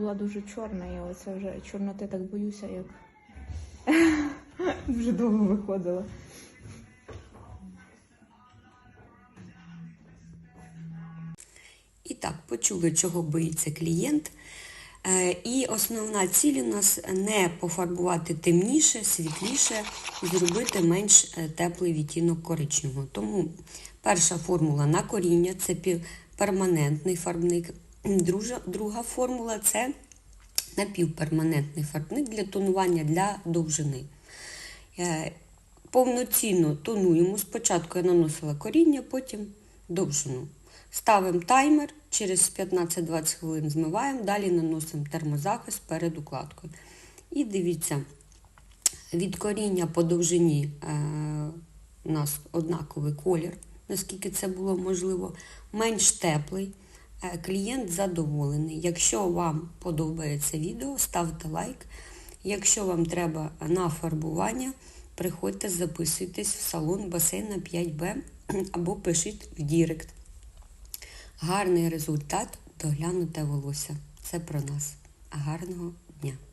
Була дуже чорна, я оце вже чорноти так боюся, як дуже довго виходила. І так, почули, чого боїться клієнт. Е, І основна ціль у нас не пофарбувати темніше, світліше зробити менш е, теплий відтінок коричневого. Тому перша формула на коріння це перманентний фарбник. Друга формула це напівперманентний фарбник для тонування для довжини. Е, Повноцінно тонуємо. Спочатку я наносила коріння, потім довжину. Ставимо таймер, через 15-20 хвилин змиваємо, далі наносимо термозахист перед укладкою. І дивіться, від коріння по довжині е, у нас однаковий колір, наскільки це було можливо, менш теплий. Е, Клієнт задоволений. Якщо вам подобається відео, ставте лайк. Якщо вам треба на фарбування, приходьте, записуйтесь в салон басейна 5Б або пишіть в Дірект. Гарний результат, доглянуте волосся. Це про нас. Гарного дня!